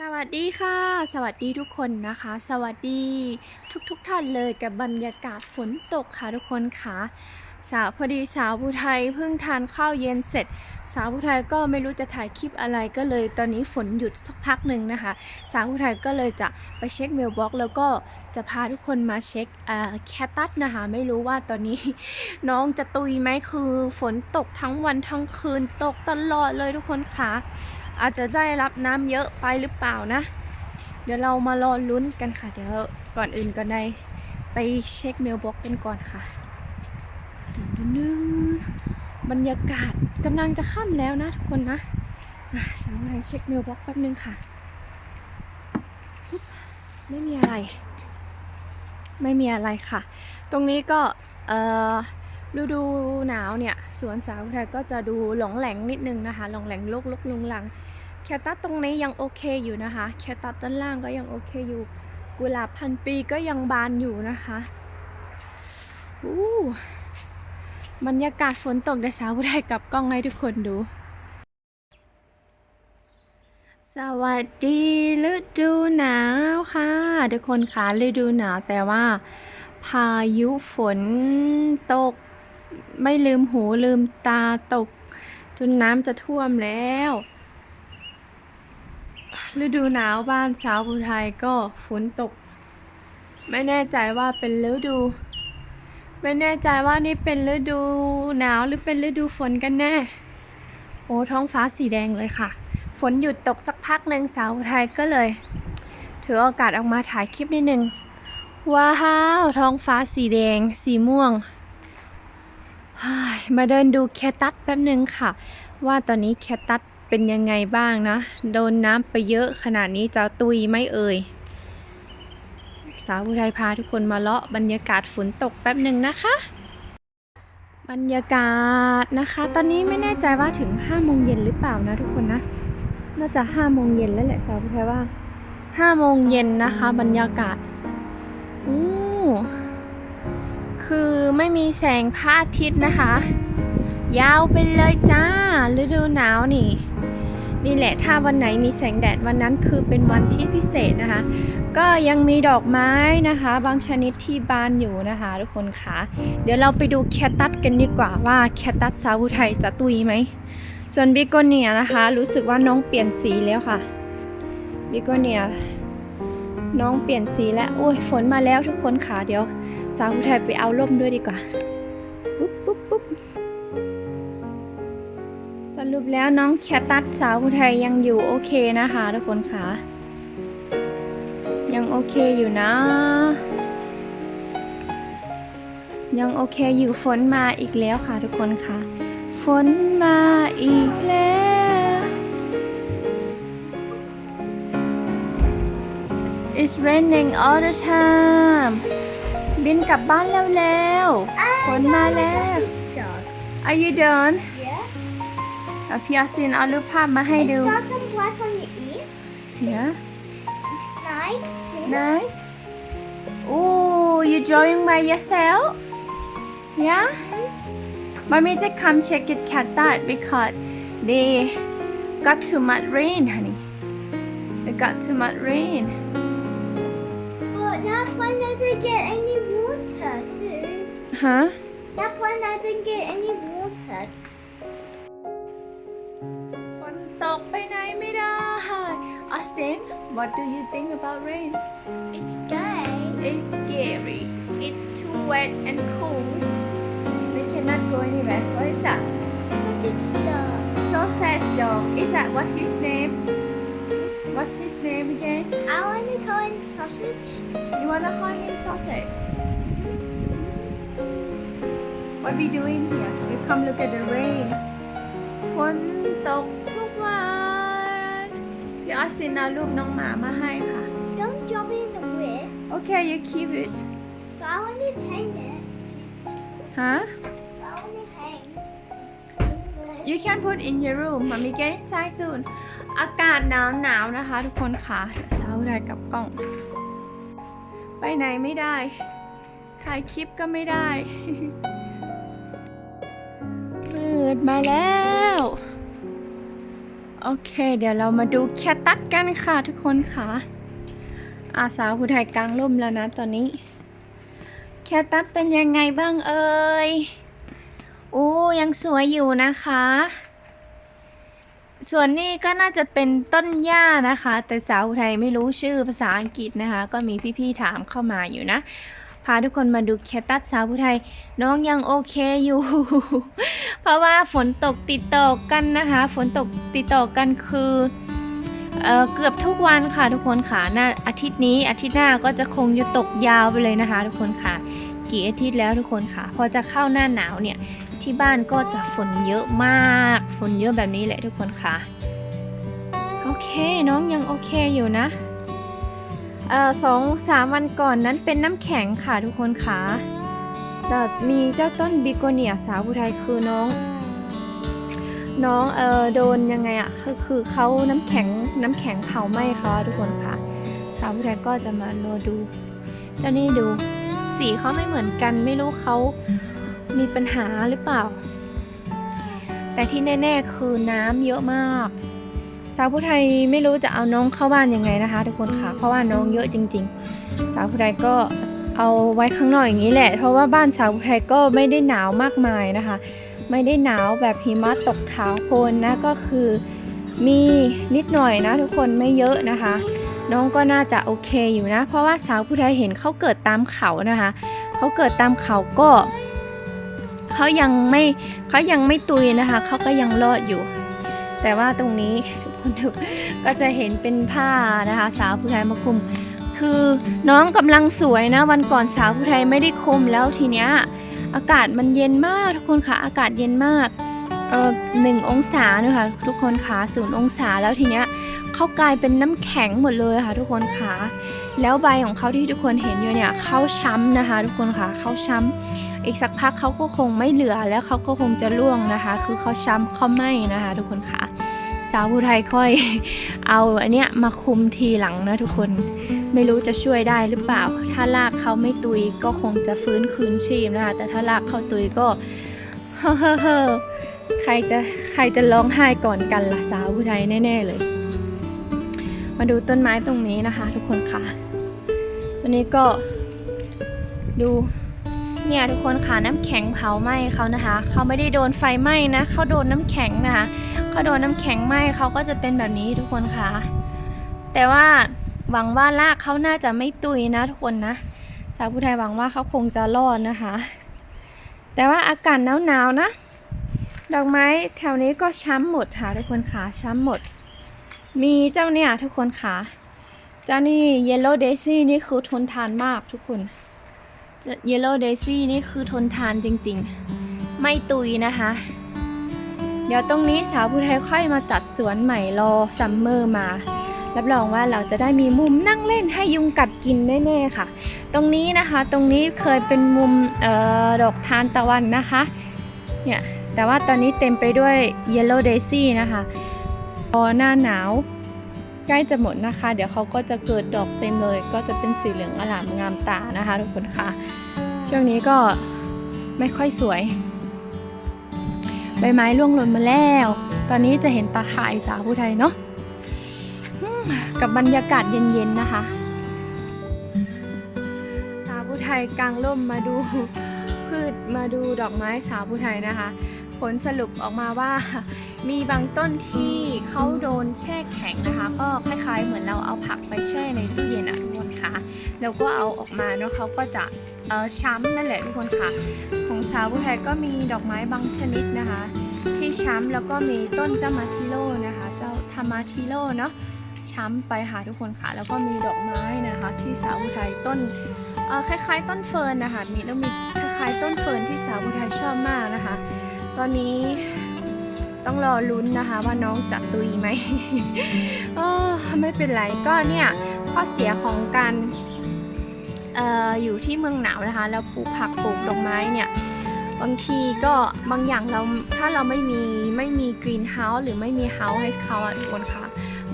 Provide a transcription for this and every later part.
สวัสดีค่ะ สวัสดีทุกคนนะคะ สวัสดีทุกๆทท่านเลยกับบรรยากาศฝนตกค่ะทุกคนค่ะสาวพอดีสาวผู้ไทยเพิ่งทานข้าวเย็นเสร็จ สาวผู้ไทยก็ไม่รู้จะถ่ายคลิปอะไรก็เลยตอนนี้ฝนหยุดสักพักหนึ่งนะคะ สาวผู้ไทยก็เลยจะไปเช็คเมลบ็อกแล้วก็จะพาทุกคนมาเช็คแคตัสนะคะ ไม่รู้ว่าตอนนี้น้องจะตุยไหมคือฝนตกทั้งวันทั้งคืนตกตลอดเลยทุกคนค่ะ อาจจะได้รับน้ำเยอะไปหรือเปล่านะ เดี๋ยวเรามารอลุ้นกันค่ะ เดี๋ยวก่อนอื่นก็ได้ไปเช็คเมลบ็อกกันก่อนค่ะดึงบรรยากาศกำลังจะค่ำแล้วนะทุกคนนะสาวไทยเช็คเมลบ็อกแป๊บนึงค่ะ ไม่มีอะไร ไม่มีอะไรค่ะ ตรงนี้ก็เอ่อฤดูหนาวเนี่ย สวนสาวไทยก็จะดูหลงแหลงนิดนึงนะคะ หลงแหลงลุกลุกลุงลัง แคตัสตรงนี้ยังโอเคอยู่นะคะ แคตัสด้านล่างก็ยังโอเคอยู่ กุหลาบพันปีก็ยังบานอยู่นะคะอู้บรรยากาศฝนตกเดสาวผู้กลับกล้องให้ทุกคนดู สวัสดีฤดูหนาวค่ะ ทุกคนคะฤดูหนาวแต่ว่า พายุฝนตก ไม่ลืมหูลืมตาตก จนน้ำจะท่วมแล้ว ฤดูหนาวบ้านสาวภูไทยก็ฝนตก ไม่แน่ใจว่าเป็นฤดู ไม่แน่ใจว่านี่เป็นฤดูหนาวหรือเป็นฤดูฝนกันแน่ โอ้ท้องฟ้าสีแดงเลยค่ะ ฝนหยุดตกสักพักหนึ่งสาวภูไทยก็เลย ถือโอกาสออกมาถ่ายคลิปนิดนึงว้าวท้องฟ้าสีแดง สีม่วงมาเดินดูแคตัสแป๊บนึงค่ะ ว่าตอนนี้แคตัส เป็นยังไงบ้างนะ โดนน้ำไปเยอะขนาดนี้จะตุยไม่เอ่ย สาวอุทัยพาทุกคนมาเลาะบรรยากาศฝนตกแป๊บหนึ่งนะคะ บรรยากาศนะคะ ตอนนี้ไม่แน่ใจว่าถึง5โมงเย็นหรือเปล่านะทุกคนนะ น่าจะ5โมงเย็นแล้วแหละสาวอุทัยว่า5โมงเย็นนะคะ บรรยากาศอู้คือไม่มีแสงพระอาทิตย์นะคะ ยาวไปเลยจ้า ฤดูหนาวนี่ นี่แหละถ้าวันไหนมีแสงแดดวันนั้นคือเป็นวันที่พิเศษนะคะ ก็ยังมีดอกไม้นะคะ บางชนิดที่บานอยู่นะคะทุกคนคะเดี๋ยวเราไปดูแคตตัสกันดีกว่าว่าแคตตัสซาวูไทยจะตุยไหมส่วนบิโกเนียนะคะ รู้สึกว่าน้องเปลี่ยนสีแล้วค่ะบิโกเนียน้องเปลี่ยนสีแล้วโอ้ยฝนมาแล้วทุกคนค่ะเดี๋ยวสาวไทยไปเอาร่มด้วยดีกว่า สรุปแล้วน้องแคตัสสาวผู้ไทยยังอยู่โอเคนะคะทุกคนค่ะ ยังโอเคอยู่นะ ยังโอเคอยู่ฝนมาอีกแล้วค่ะทุกคนค่ะ ฝนมาอีกแล้ว It's raining all the time บินกลับบ้านแล้วแล้วฝนมาแล้ว Are you done fiancé and alu pie behind you. It's got some black on the eat. Yeah. It's nice. Too. Nice. Oh, you drawing by yourself? Yeah? Mommy just come check it cat that because they got too much rain, honey. They got too much rain. But that one doesn't get any water too. Huh? That one doesn't get any water. ตกไปไหนไม่ได้ Austin what do you think about rain It's gay. It's scary. It's too wet and cool. We cannot go anywhere. What is that? Sausage stuff. Sausage dog. Is that what his name? What's his name again? I want to go in sausage. You wanna call him sausage? What we doing here? We come look at the rain. ฝนตกทุกวันพี่ ออสตินเอารูปน้องหมามาให้ค่ะ Don't drop it in the way. Okay, you keep it. But I want to hang it. Huh? I want to hang. You can put in your room มามี get inside soon อากาศหนาวหนาวๆนะคะ ทุกคนค่ะเดี๋ยวเช้าได้กับกล้อง ไปไหนไม่ได้ ถ่ายคลิปก็ไม่ได้ มืดมาแล้ว โอเค เดี๋ยวเรามาดูแคตตัสกันค่ะทุกคนค่ะ อาสาวผู้ไทยกลางร่มแล้วนะตอนนี้ แคตตัสเป็นยังไงบ้างเอ่ยโอ้ยังสวยอยู่นะคะ ส่วนนี้ก็น่าจะเป็นต้นหญ้านะคะ แต่สาวูไทยไม่รู้ชื่อภาษาอังกฤษนะคะ ก็มีพี่ๆถามเข้ามาอยู่นะ พาทุกคนมาดูแคตตัสสาวผู้ไทย น้องยังโอเคอยู่ เพราะว่าฝนตกติดต่อกันนะคะ ฝนตกติดต่อกันคือเเกือบทุกวันค่ะทุกคนค่ะหน้าอาทิตย์นี้อาทิตย์หน้าก็จะคงจะตกยาวไปเลยนะคะ ทุกคนค่ะ กี่อาทิตย์แล้วทุกคนค่ะ พอจะเข้าหน้าหนาวเนี่ยที่บ้านก็จะฝนเยอะมาก ฝนเยอะแบบนี้แหละทุกคนค่ะ โอเคน้องยังโอเคอยู่นะ สองสามวันก่อนนั้นเป็นน้ำแข็งค่ะทุกคนค่ะแต่มีเจ้าต้นบิโกเนียสาวผู้ไทยคือน้อง น้องเออโดนยังไงอะคือคือเขาน้ำแข็งน้ำแข็งเผาไหม้เขาทุกคนค่ะสาวผู้ไทยก็จะมารอดู เจ้านี่ดูสีเขาไม่เหมือนกันไม่รู้เขามีปัญหาหรือเปล่า แต่ที่แน่ ๆ คือน้ำเยอะมาก สาวผู้ไทยไม่รู้จะเอาน้องเข้าบ้านยังไงนะคะ ทุกคนค่ะ เพราะว่าน้องเยอะจริง ๆ สาวผู้ไทยก็เอาไว้ข้างนอกอย่างนี้แหละ เพราะว่าบ้านสาวผู้ไทยก็ไม่ได้หนาวมากมายนะคะ ไม่ได้หนาวแบบหิมะตกขาวโพลนนะก็คือมีนิดหน่อยนะ ทุกคนไม่เยอะนะคะ น้องก็น่าจะโอเคอยู่นะ เพราะว่าสาวผู้ไทยเห็นเขาเกิดตามเขานะคะเขาเกิดตามเขาก็เขายังไม่เขายังไม่ตุยนะคะเขาก็ยังรอดอยู่ แต่ว่าตรงนี้ทุก คนดูก็จะเห็นเป็นผ้านะคะ สาวผู้ไทยมาคุม คือน้องกำลังสวยนะ วันก่อนสาวผู้ไทยไม่ได้คุมแล้วทีเนี้ยอากาศมันเย็นมากทุกคนค่ะอากาศเย็นมากเออหนึ่งองศาเนยคะทุกคนค่ะศูนย์องศาแล้วทีเนี้ยเขากลายเป็นน้ำแข็งหมดเลยค่ะ ทุกคนค่ะแล้วใบของเขาที่ทุกคนเห็นอยู่เนี่ยเขาช้ำนะคะ ทุกคนค่ะเขาช้ำอีกสักพักเขาก็คงไม่เหลือแล้วเขาก็คงจะร่วงนะคะ คือเขาช้ำเขาไหม้นะคะ ทุกคนค่ะ สาวผู้ไทยค่อย เอาอันเนี้ยมาคุมทีหลังนะทุกคนไม่รู้จะช่วยได้หรือเปล่า ถ้าลากเขาไม่ตุยก็คงจะฟื้นคืนชีพนะคะแต่ถ้าลากเขาตุยก็เฮ้อเฮ้อเฮ้อใครจะใครจะร้องไห้ก่อนกันล่ะสาวผู้ไทยแน่ ๆ เลย มาดูต้นไม้ตรงนี้นะคะ ทุกคนค่ะวันนี้ก็ดู เนี่ยทุกคนค่ะน้ำแข็งเผาไหม้เขานะคะ เขาไม่ได้โดนไฟไหม้นะ เขาโดนน้ำแข็งนะคะเขาโดนน้ำแข็งไหม้เขาก็จะเป็นแบบนี้ทุกคนค่ะ แต่ว่าหวังว่าลากเขาน่าจะไม่ตุยนะทุกคนนะ สาวผู้ไทยหวังว่าเขาคงจะรอดนะคะ แต่ว่าอากาศหนาวๆนะ ดอกไม้แถวนี้ก็ช้ำหมดค่ะทุกคนค่ะช้ำหมด มีเจ้าเนี่ยทุกคนค่ะ เจ้านี่ Yellow Daisy นี่คือทนทานมากทุกคน Yellow Daisy นี่คือทนทานจริงๆ ไม่ตุยนะคะ เดี๋ยวตรงนี้สาวผู้ไทยค่อยมาจัดสวนใหม่รอซัมเมอร์มา รับรองว่าเราจะได้มีมุมนั่งเล่นให้ยุงกัดกินแน่ๆค่ะ ตรงนี้นะคะตรงนี้เคยเป็นมุมเออดอกทานตะวันนะคะเนี่ยแต่ว่าตอนนี้เต็มไปด้วย Yellow Daisy นะคะพอหน้าหนาวใกล้จะหมดนะคะ เดี๋ยวเขาก็จะเกิดดอกเต็มเลย ก็จะเป็นสีเหลืองอลามงามตานะคะทุกคนค่ะ ช่วงนี้ก็ไม่ค่อยสวย ใบไม้ร่วงหล่นมาแล้ว ตอนนี้จะเห็นตาข่ายสาวผู้ไทยเนาะกับบรรยากาศเย็นๆนะคะ สาวผู้ไทยกลางร่มมาดูพืชมาดูดอกไม้สาวผู้ไทยนะคะ ผลสรุปออกมาว่า มีบางต้นที่เขาโดนแช่แข็งนะคะ ก็คล้ายๆ เหมือนเราเอาผักไปแช่ในตู้เย็นอะทุกคนคะแล้วก็เอาออกมาเนาะเขาก็จะช้ำนั่นแหละทุกคนค่ะ ของสาวผู้ไทยก็มีดอกไม้บางชนิดนะคะ ที่ช้ำแล้วก็มีต้นเจ้ามาทิโรนะคะ เจ้าธรรมาทิโรเนาะช้ำไปหาทุกคนค่ะ แล้วก็มีดอกไม้นะคะ ที่สาวอุทัยต้นคล้ายๆ ต้นเฟิร์นนะคะมีแล้วมีคล้ายๆต้นเฟิร์นที่สาวอุทัยชอบมากนะคะ ตอนนี้ต้องรอลุ้นนะคะว่าน้องจะตุยไหมเออไม่เป็นไรก็เนี่ยข้อเสียของการอออยู่ที่เมืองหนาวนะคะแล้วปลูกผักปลูกดอกไม้เนี่ยบางทีก็บางอย่างเราถ้าเราไม่มีไม่มีกรีนเฮาส์หรือไม่มีเฮาส์ให้เขาอะทุกคนค่ะ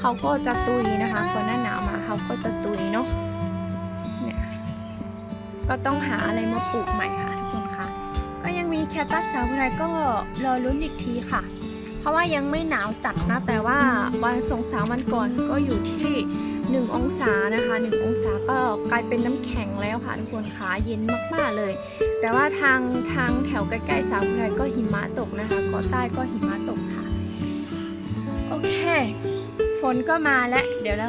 เขาก็จะตุยนะคะพอหน้าหนาวมาเขาก็จะตุยเนาะเนี่ยก็ต้องหาอะไรมาปลูกใหม่ค่ะ คนค่ะก็ยังมีแคตตัสสาวไทยก็รอลุ้นอีกทีค่ะ เพราะว่ายังไม่หนาวจัดนะ แต่ว่าวันสองสามวันก่อนก็อยู่ที่ 1 องศานะคะ 1 องศาก็กลายเป็นน้ำแข็งแล้วค่ะทุกคนขาเย็นมาก ๆ เลย แต่ว่าทางทางแถวใกล้ๆสาวไทยก็หิมะตกนะคะเกาะใต้ก็หิมะตกค่ะ โอเค ฝนก็มาแล้วเดี๋ยวเรา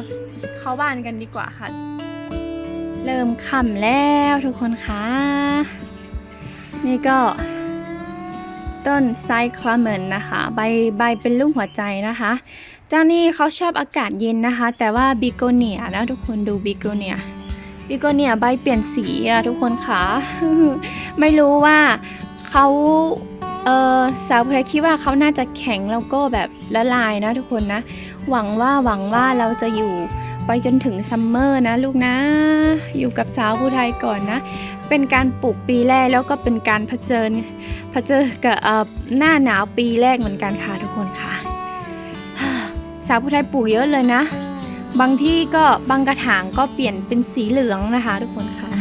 เข้าบ้านกันดีกว่าค่ะ เริ่มค่ำแล้วทุกคนคะนี่ก็ ต้นไซคลาเมนนะคะ ใบใบเป็นรูปหัวใจนะคะ เจ้านี่เขาชอบอากาศเย็นนะคะ แต่ว่าบิโกเนียนะทุกคนดูบิโกเนียบิโกเนียใบเปลี่ยนสีอะทุกคนคะไม่รู้ว่าเขาเออสาวเพรคิดว่าเขาน่าจะแข็งแล้วก็แบบละลายนะทุกคนนะ หวังว่าหวังว่าเราจะอยู่ไปจนถึงซัมเมอร์นะลูกนะ อยู่กับสาวผู้ไทยก่อนนะ เป็นการปลูกปีแรกแล้วก็เป็นการเผชิญเผชิญกับหน้าหนาวปีแรกเหมือนกันค่ะทุกคนค่ะ สาวผู้ไทยปลูกเยอะเลยนะ บางที่ก็บางกระถางก็เปลี่ยนเป็นสีเหลืองนะคะทุกคนค่ะ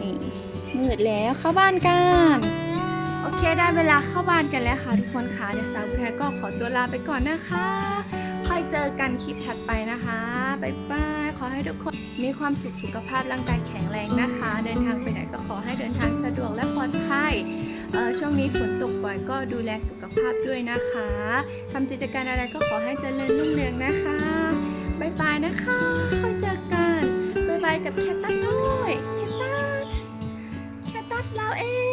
นี่มืดแล้วเข้าบ้านกันโอเคได้เวลาเข้าบ้านกันแล้วค่ะทุกคนค่ะเดี๋ยวสาวผู้ไทยก็ขอตัวลาไปก่อนนะคะ ค่อยเจอกันคลิปถัดไปนะคะบ๊ายบายขอให้ทุกคนมีความสุขสุขภาพร่างกายแข็งแรงนะคะ เดินทางไปไหนก็ขอให้เดินทางสะดวกและปลอดภัยเอ่อช่วงนี้ฝนตกบ่อยก็ดูแลสุขภาพด้วยนะคะทำกิจการอะไรก็ขอให้เจริญรุ่งเรืองนะคะบ๊ายบายนะคะค่อยเจอกันบ๊ายบายกับแคทตัสด้วยแคทตัสแคทตัสเราเอง